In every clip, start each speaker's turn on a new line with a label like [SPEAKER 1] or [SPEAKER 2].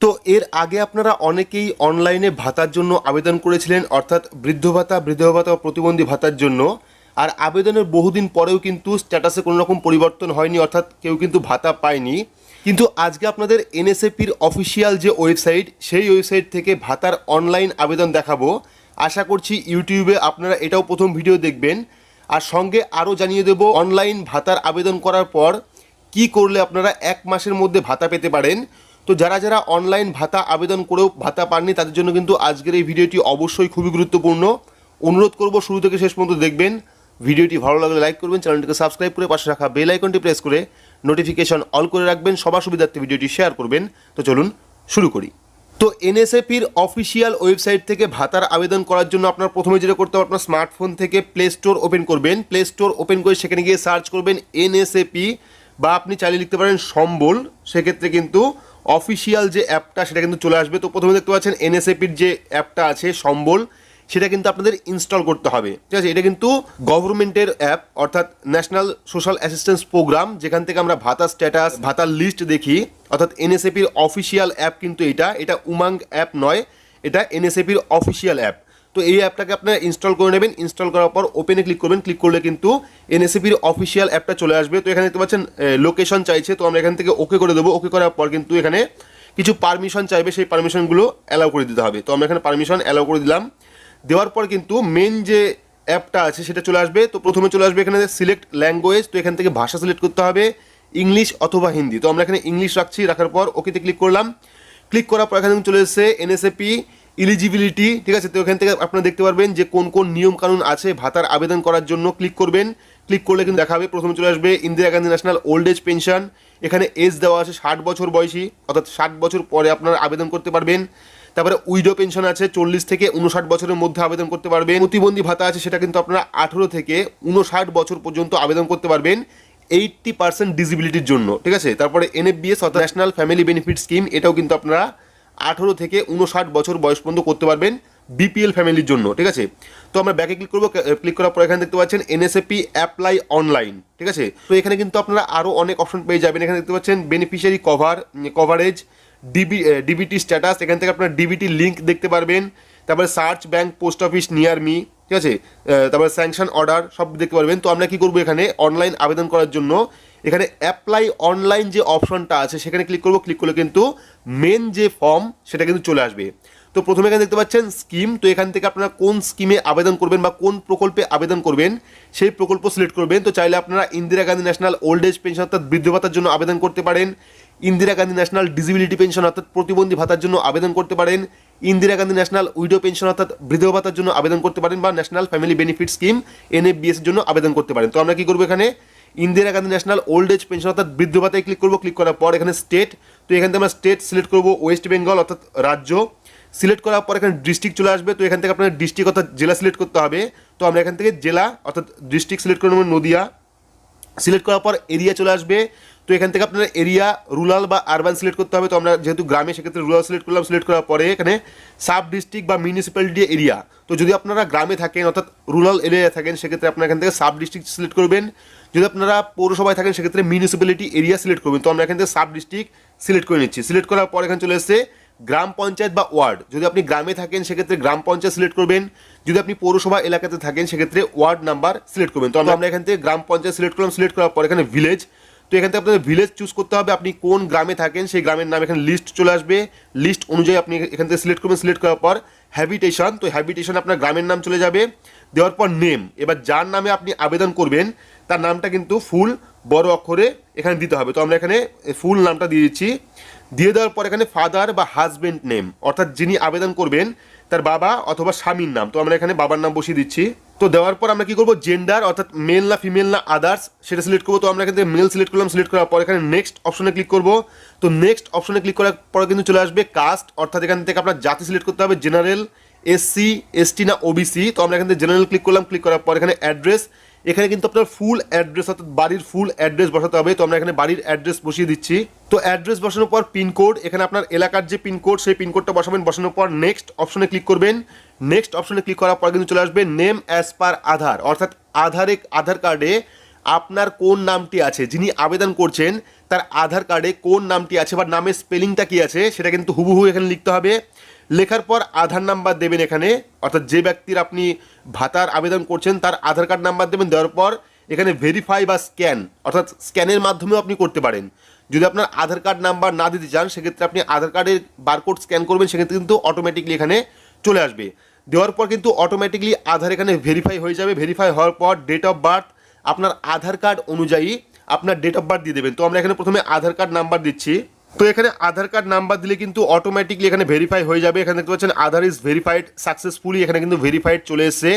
[SPEAKER 1] তো এর আগে আপনারা অনেকেই অনলাইনে ভাতার জন্য আবেদন করেছিলেন, অর্থাৎ বৃদ্ধ ভাতা বৃদ্ধ ভাতা প্রতিবন্ধী ভাতার জন্য। আর আবেদনের বহুদিন পরেও কিন্তু স্ট্যাটাসে কোনো রকম পরিবর্তন হয়নি, অর্থাৎ কেউ কিন্তু ভাতা পায়নি। কিন্তু আজকে আপনাদের এনএসএপির অফিসিয়াল যে ওয়েবসাইট সেই ওয়েবসাইট থেকে ভাতার অনলাইন আবেদন দেখাবো। আশা করছি ইউটিউবে আপনারা এটাও প্রথম ভিডিও দেখবেন। আর সঙ্গে আরও জানিয়ে দেব অনলাইন ভাতার আবেদন করার পর কি করলে আপনারা এক মাসের মধ্যে ভাতা পেতে পারেন। তো যারা যারা অনলাইন ভাতা আবেদন করেও ভাতা পাননি, তাদের জন্য কিন্তু আজকের এই ভিডিওটি অবশ্যই খুবই গুরুত্বপূর্ণ। অনুরোধ করব শুরু থেকে শেষ পর্যন্ত দেখবেন। ভিডিওটি ভালো লাগলে লাইক করবেন, চ্যানেলটিকে সাবস্ক্রাইব করে পাশে রাখা বেল আইকনটি প্রেস করে নোটিফিকেশন অল করে রাখবেন, সবার সুবিধার্থে ভিডিওটি শেয়ার করবেন। তো চলুন শুরু করি। তো এনএসএপির অফিসিয়াল ওয়েবসাইট থেকে ভাতার আবেদন করার জন্য আপনার প্রথমে যেটা করতে হবে, আপনার স্মার্টফোন থেকে প্লে স্টোর ওপেন করবেন। প্লে স্টোর ওপেন করে সেখানে গিয়ে সার্চ করবেন এনএসএপি বা আপনি চালিয়ে লিখতে পারেন সম্বল। সেক্ষেত্রে কিন্তু অফিসিয়াল যে অ্যাপটা, সেটা কিন্তু চলে আসবে। তো প্রথমে দেখতে পাচ্ছেন এনএসএপির যে অ্যাপটা আছে, সম্বল, সেটা কিন্তু আপনাদের ইনস্টল করতে হবে। ঠিক আছে? এটা কিন্তু গভর্নমেন্টের অ্যাপ, অর্থাৎ ন্যাশনাল সোশ্যাল অ্যাসিস্ট্যান্স প্রোগ্রাম, যেখান থেকে আমরা ভাতা স্ট্যাটাস ভাতার লিস্ট দেখি। অর্থাৎ এনএসএপির অফিসিয়াল অ্যাপ কিন্তু এটা। এটা উমাং অ্যাপ নয়, এটা এনএসএপির অফিসিয়াল অ্যাপ। তো এই অ্যাপটাকে আপনারা ইনস্টল করে নেবেন। ইনস্টল করার পর ওপেনে ক্লিক করবেন। ক্লিক করলে কিন্তু এনএসএপির অফিসিয়াল অ্যাপটা চলে আসবে। তো এখানে দেখতে পাচ্ছেন লোকেশন চাইছে। তো আমরা এখান থেকে ওকে করে দেবো। ওকে করার পর কিন্তু এখানে কিছু পারমিশন চাইবে। সেই পারমিশনগুলো অ্যালাউ করে দিতে হবে। তো আমরা এখানে পারমিশন অ্যালাউ করে দিলাম। দেওয়ার পর কিন্তু মেন যে অ্যাপটা আছে, সেটা চলে আসবে। তো প্রথমে চলে আসবে এখানে সিলেক্ট ল্যাঙ্গুয়েজ তো এখান থেকে ভাষা সিলেক্ট করতে হবে। ইংলিশ অথবা হিন্দি। তো আমরা এখানে ইংলিশ রাখছি। রাখার পর ওকেতে ক্লিক করলাম। ক্লিক করার পর এখানে চলে এসেছে এনএসএপি। ইলিজিবিলিটি ঠিক আছে? তো এখান থেকে আপনারা দেখতে পারবেন যে কোন কোন নিয়ম কানুন আছে ভাতার আবেদন করার জন্য ক্লিক করবেন। ক্লিক করলে কিন্তু দেখাবে, প্রথমে চলে আসবে Indira Gandhi National Old Age Pension এখানে এজ দেওয়া আছে ষাট বছর বয়সী, অর্থাৎ ষাট বছর পরে আপনারা আবেদন করতে পারবেন। তারপরে উইডো পেনশন আছে, চল্লিশ থেকে উনষাট বছরের মধ্যে আবেদন করতে পারবেন। প্রতিবন্ধী ভাতা আছে, সেটা কিন্তু আপনারা আঠেরো থেকে উনষাট বছর পর্যন্ত আবেদন করতে পারবেন এইটটি পার্সেন্ট ডিসিবিলিটির জন্য, ঠিক আছে? তারপরে এনএফবিএস অর্থাৎ ন্যাশনাল ফ্যামিলি বেনিফিট স্কিম এটাও কিন্তু আপনারা আঠেরো থেকে উনষাট বছর বয়স পর্যন্ত করতে পারবেন বিপিএল ফ্যামিলির জন্য, ঠিক আছে? তো আমরা ব্যাকে ক্লিক করব ক্লিক করার পর এখানে দেখতে পাচ্ছেন এনএসএপি অ্যাপ্লাই অনলাইন, ঠিক আছে? তো এখানে কিন্তু আপনারা আরও অনেক অপশন পেয়ে যাবেন। এখানে দেখতে পাচ্ছেন beneficiary cover coverage DB DBT status এখান থেকে আপনারা ডিবিটি লিঙ্ক দেখতে পারবেন। তারপরে search bank post office near me ঠিক আছে? তারপরে স্যাংশন অর্ডার সব দেখতে পারবেন। তো আমরা কি করব এখানে? অনলাইন আবেদন করার জন্য এখানে অ্যাপ্লাই অনলাইন যে অপশনটা আছে, সেখানে ক্লিক করব ক্লিক করলে কিন্তু মেন যে ফর্ম সেটা কিন্তু চলে আসবে। তো প্রথমে এখানে দেখতে পাচ্ছেন স্কিম তো এখান থেকে আপনারা কোন স্কিমে আবেদন করবেন বা কোন প্রকল্পে আবেদন করবেন, সেই প্রকল্প সিলেক্ট করবেন। তো চাইলে আপনারা Indira Gandhi National Old Age Pension অর্থাৎ বৃদ্ধ ভাতার জন্য আবেদন করতে পারেন। Indira Gandhi National Disability Pension অর্থাৎ প্রতিবন্ধী ভাতার জন্য আবেদন করতে পারেন। Indira Gandhi National Widow Pension অর্থাৎ বৃদ্ধ ভাতার জন্য আবেদন করতে পারেন বা National Family Benefit Scheme NFBS এর জন্য আবেদন করতে পারেন। তো আমরা কি করব এখানে? Indira Gandhi National Old Age Pension অর্থাৎ বৃদ্ধ ভাতায় ক্লিক করব ক্লিক করার পর এখানে স্টেট তো এখান থেকে আমরা স্টেট সিলেক্ট করব ওয়েস্ট বেঙ্গল অর্থাৎ রাজ্য। সিলেক্ট করার পর এখানে ডিস্ট্রিক্ট চলে আসবে, তো এখান থেকে আপনার ডিস্ট্রিক্ট অর্থাৎ জেলা সিলেক্ট করতে হবে। তো আমরা এখান থেকে জেলা অর্থাৎ ডিস্ট্রিক্ট সিলেক্ট করে নেব নদিয়া। সিলেক্ট করার পর এরিয়া চলে আসবে, তো এখান থেকে আপনার এরিয়া রুরাল বা আরবান সিলেক্ট করতে হবে। তো আমরা যেহেতু গ্রামে, সেক্ষেত্রে রুরাল সিলেক্ট করলাম সিলেক্ট করার পরে এখানে সাব ডিস্ট্রিক্ট বা মিউনিসিপ্যালিটি এরিয়া তো যদি আপনারা গ্রামে থাকেন, অর্থাৎ রুরাল এরিয়ায় থাকেন, সেক্ষেত্রে আপনারা এখান থেকে সাব ডিস্ট্রিক্ট সিলেক্ট করবেন। যদি আপনারা পৌরসভায় থাকেন সেক্ষেত্রে মিউনিসিপ্যালিটি এরিয়া সিলেক্ট করবেন। তো আমরা এখান থেকে সাব ডিস্ট্রিক্ট সিলেক্ট করে নিচ্ছি। সিলেক্ট করার পর এখানে চলে এসেছে গ্রাম পঞ্চায়েত বা ওয়ার্ড। যদি আপনি গ্রামে থাকেন সেক্ষেত্রে গ্রাম পঞ্চায়েত সিলেক্ট করবেন। যদি আপনি পৌরসভা এলাকাতে থাকেন সেক্ষেত্রে ওয়ার্ড নাম্বার সিলেক্ট করবেন। তো আমরা এখান থেকে গ্রাম পঞ্চায়েত সিলেক্ট করলাম সিলেক্ট করার পর এখানে ভিলেজ তো এখান থেকে আপনাদের ভিলেজ চুজ করতে হবে আপনি কোন গ্রামে থাকেন সেই গ্রামের নাম এখানে লিস্ট চলে আসবে। লিস্ট অনুযায়ী আপনি এখান থেকে সিলেক্ট করবেন। সিলেক্ট করার পর হ্যাবিটেশন তো হ্যাবিটেশন আপনার গ্রামের নাম চলে যাবে। দেওয়ার পর নেম এবার যার নামে আপনি আবেদন করবেন তার নামটা কিন্তু ফুল বড় অক্ষরে এখানে দিতে হবে। তো আমরা এখানে ফুল নামটা দিয়ে দিচ্ছি। দিয়ে দেওয়ার পর এখানে ফাদার বা হাজবেন্ড নেম অর্থাৎ যিনি আবেদন করবেন, তার বাবা অথবা স্বামীর নাম। তো আমরা এখানে বাবার নাম বসিয়ে দিচ্ছি। তো দেওয়ার পর আমরা কি করব? জেন্ডার অর্থাৎ মেল না ফিমেল না আদার্স সেটা সিলেক্ট করব। তো আমরা এখান থেকে মেল সিলেক্ট করলাম। সিলেক্ট করার পর এখানে নেক্সট অপশনে ক্লিক করব। তো নেক্সট অপশনে ক্লিক করার পর কিন্তু চলে আসবে কাস্ট অর্থাৎ এখান থেকে আপনার জাতি সিলেক্ট করতে হবে। জেনারেল এসসি এসটি না ওবিসি তো আমরা এখান থেকে জেনারেল ক্লিক করলাম। ক্লিক করার পর এখানে অ্যাড্রেস এখানে কিন্তু আপনার ফুল অ্যাড্রেস অর্থাৎ বাড়ির ফুল অ্যাড্রেস বসাতে হবে। তো আমরা এখানে বাড়ির অ্যাড্রেস বসিয়ে দিচ্ছি। তো অ্যাড্রেস বসানোর পর পিনকোড এখানে আপনার এলাকার যে পিনকোড সেই পিনকোডটা বসাবেন। বসানোর পর নেক্সট অপশনে ক্লিক করবেন। নেক্সট অপশনে ক্লিক করার পর কিন্তু চলে আসবে নেম অ্যাজ পার আধার। অর্থাৎ আধারে, আধার কার্ডে আপনার কোন নামটি আছে? যিনি আবেদন করছেন, তার আধার কার্ডে কোন নামটি আছে বা নামের স্পেলিংটা কি আছে, সেটা কিন্তু হুবহু এখানে লিখতে হবে। লেখার পর আধার নাম্বার দেবেন এখানে। অর্থাৎ যে ব্যক্তির আপনি ভাতার আবেদন করছেন, তার আধার কার্ড নাম্বার দেবেন, দেওয়ার পর এখানে ভেরিফাই বা স্ক্যান অর্থাৎ স্ক্যানের মাধ্যমেও আপনি করতে পারেন। যদি আপনার আধার কার্ড নাম্বার না দিতে চান, সেক্ষেত্রে আপনি আধার কার্ডের বারকোড স্ক্যান করবেন, সেক্ষেত্রে কিন্তু অটোমেটিকলি এখানে চলে আসবে। দেওয়ার পর কিন্তু অটোমেটিকলি আধার এখানে ভেরিফাই হয়ে যাবে। ভেরিফাই হওয়ার পর ডেট অফ বার্থ আপনার আধার কার্ড অনুযায়ী আপনার ডেট অফ বার্থ দিয়ে দেবেন। তো আমরা এখানে প্রথমে আধার কার্ড নাম্বার দিচ্ছি। তো এখানে আধার কার্ড নাম্বার দিলে কিন্তু অটোমেটিকলি এখানে ভেরিফাই হয়ে যাবে। এখানে দেখতে পাচ্ছেন আধার ইজ ভেরিফাইড সাকসেসফুলি এখানে কিন্তু ভেরিফাইড চলে এসেছে।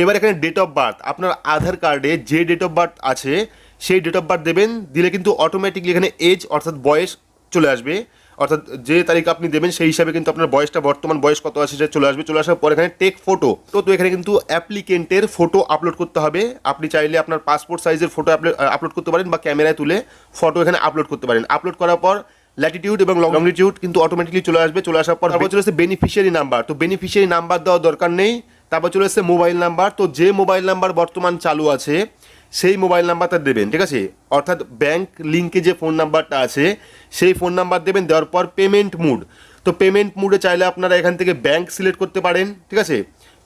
[SPEAKER 1] এবার এখানে ডেট অফ বার্থ আপনার আধার কার্ডে যে ডেট অফ বার্থ আছে, সেই ডেট অফ বার্থ দেবেন, দিলে কিন্তু অটোমেটিকলি এখানে এজ অর্থাৎ বয়স চলে আসবে। অর্থাৎ যে তারিখ আপনি দেবেন, সেই হিসাবে কিন্তু আপনার বয়সটা, বর্তমান বয়স কত আছে, সেটা চলে আসবে। চলে আসার পর এখানে টেক ফটো তো তো এখানে কিন্তু অ্যাপ্লিকেন্টের ফটো আপলোড করতে হবে। আপনি চাইলে আপনার পাসপোর্ট সাইজের ফটো আপলোড করতে পারেন বা ক্যামেরায় তুলে ফটো এখানে আপলোড করতে পারেন। আপলোড করার পর ল্যাটিটিউড এবং লংটিটিউড কিন্তু অটোমেটিকলি চলে আসবে চলে আসার পর তারপর চলে আসছে বেনিফিশিয়ারি নাম্বার তো বেনিফিশিয়ারি নাম্বার দেওয়ার দরকার নেই তারপর চলে এসছে মোবাইল নাম্বার তো যে মোবাইল নাম্বার বর্তমান চালু আছে সেই মোবাইল নাম্বারটা দেবেন ঠিক আছে? অর্থাৎ ব্যাংক লিঙ্কে যে ফোন নাম্বারটা আছে সেই ফোন নাম্বার দেবেন দেওয়ার পর পেমেন্ট মুড তো পেমেন্ট মুডে চাইলে আপনারা এখান থেকে ব্যাংক সিলেক্ট করতে পারেন ঠিক আছে?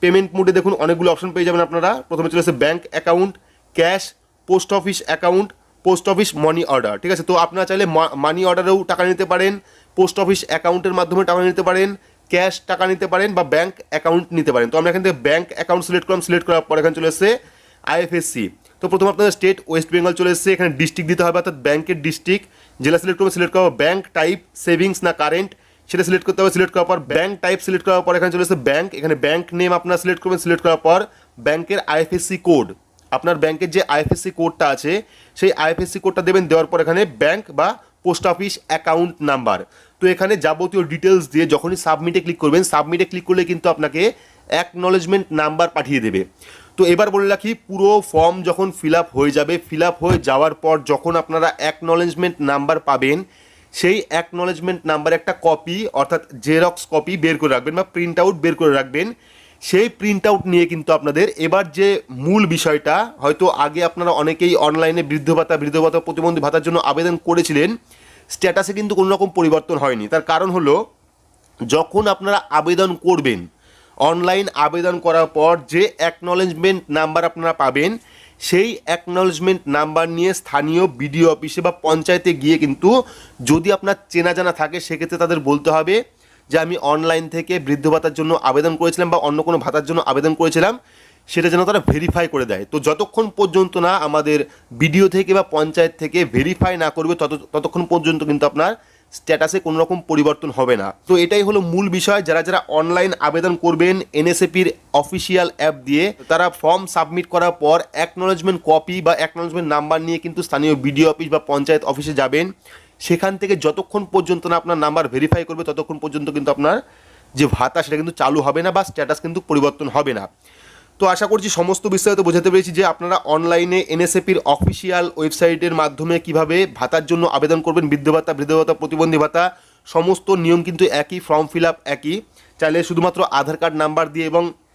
[SPEAKER 1] পেমেন্ট মুডে দেখুন অনেকগুলো অপশন পেয়ে যাবেন আপনারা। প্রথমে চলে আসছে bank account cash post office account post office money order ঠিক আছে? তো আপনারা চাইলে মানি অর্ডারেও টাকা নিতে পারেন পোস্ট অফিস অ্যাকাউন্টের মাধ্যমে টাকা নিতে পারেন ক্যাশ টাকা নিতে পারেন বা ব্যাঙ্ক অ্যাকাউন্ট নিতে পারেন। তো আমরা এখান থেকে ব্যাঙ্ক অ্যাকাউন্ট সিলেক্ট করলাম সিলেক্ট করার পর এখানে চলে এসছে আইএফএসসি তো প্রথমে আপনাদের স্টেট ওয়েস্ট বেঙ্গল চলে এসেছে, এখানে ডিস্ট্রিক্ট দিতে হবে, অর্থাৎ ব্যাংকের ডিস্ট্রিক্ট জেলা সিলেক্ট করবে সিলেক্ট করা ব্যাঙ্ক টাইপ সেভিংস না কারেন্ট সেটা সিলেক্ট করতে হবে সিলেক্ট করার পর ব্যাঙ্ক টাইপ সিলেক্ট করার পর এখানে চলে এসেছে ব্যাঙ্ক এখানে ব্যাঙ্ক নেম আপনারা সিলেক্ট করবেন সিলেক্ট করার পর ব্যাংকের আইএফএসসি কোড আপনার ব্যাংকের যে আইএফএসসি কোডটা আছে, সেই আইএফএসসি কোডটা দেবেন, দেওয়ার পর এখানে ব্যাংক বা পোস্ট অফিস অ্যাকাউন্ট নাম্বার। তো এখানে যাবতীয় ডিটেলস দিয়ে যখনই সাবমিটে ক্লিক করবেন, সাবমিটে ক্লিক করলে কিন্তু আপনাকে অ্যাকনলেজমেন্ট নাম্বার পাঠিয়ে দেবে। তো এবার বলে রাখি, পুরো ফর্ম যখন ফিল আপ হয়ে যাবে, ফিল আপ হয়ে যাওয়ার পর যখন আপনারা অ্যাকনলেজমেন্ট নাম্বার পাবেন, সেই অ্যাকনলেজমেন্ট নাম্বার একটা কপি অর্থাৎ জেরক্স কপি বের করে রাখবেন বা প্রিন্ট আউট বের করে রাখবেন। সেই প্রিন্ট আউট নিয়ে কিন্তু আপনাদের এবার যে মূল বিষয়টা, হয়তো আগে আপনারা অনেকেই অনলাইনে বৃদ্ধ ভাতা বৃদ্ধ ভাতা, প্রতিবন্ধী ভাতার জন্য আবেদন করেছিলেন স্ট্যাটাসে কিন্তু কোনো রকম পরিবর্তন হয়নি। তার কারণ হলো, যখন আপনারা আবেদন করবেন অনলাইন আবেদন করার পর যে অ্যাকনলেজমেন্ট নাম্বার আপনারা পাবেন, সেই অ্যাকনলেজমেন্ট নাম্বার নিয়ে স্থানীয় বিডিও অফিসে বা পঞ্চায়েতে গিয়ে কিন্তু যদি আপনার চেনা জানা থাকে, সেক্ষেত্রে তাদের বলতে হবে যে আমি অনলাইন থেকে বৃদ্ধ ভাতার জন্য আবেদন করেছিলাম বা অন্য কোনো ভাতার জন্য আবেদন করেছিলাম, সেটা যেন তারা ভেরিফাই করে দেয়। তো যতক্ষণ পর্যন্ত না আমাদের বিডিও থেকে বা পঞ্চায়েত থেকে ভেরিফাই না করবে, তত, ততক্ষণ পর্যন্ত কিন্তু আপনার স্ট্যাটাসে কোনো রকম পরিবর্তন হবে না। তো এটাই হলো মূল বিষয়। যারা যারা অনলাইন আবেদন করবেন এনএসএপির অফিসিয়াল অ্যাপ দিয়ে, তারা ফর্ম সাবমিট করার পর অ্যাকনোলেজমেন্ট কপি বা অ্যাকনোলেজমেন্ট নাম্বার নিয়ে কিন্তু স্থানীয় বিডিও অফিস বা পঞ্চায়েত অফিসে যাবেন। সেখান থেকে যতক্ষণ পর্যন্ত না আপনার নাম্বার ভেরিফাই করবে, ততক্ষণ পর্যন্ত কিন্তু আপনার যে ভাতা সেটা কিন্তু চালু হবে না বা স্ট্যাটাস কিন্তু পরিবর্তন হবে না। তো আশা করছি সমস্ত বিস্তারিত বোঝাতে পেরেছি যে আপনারা অনলাইনে এনএসএপির অফিসিয়াল ওয়েবসাইটের মাধ্যমে কীভাবে ভাতার জন্য আবেদন করবেন, বৃদ্ধ ভাতা বৃদ্ধ ভাতা, প্রতিবন্ধী ভাতা, সমস্ত নিয়ম কিন্তু একই ফর্ম ফিল আপ একই। চাইলে শুধুমাত্র আধার কার্ড নাম্বার দিয়ে এবং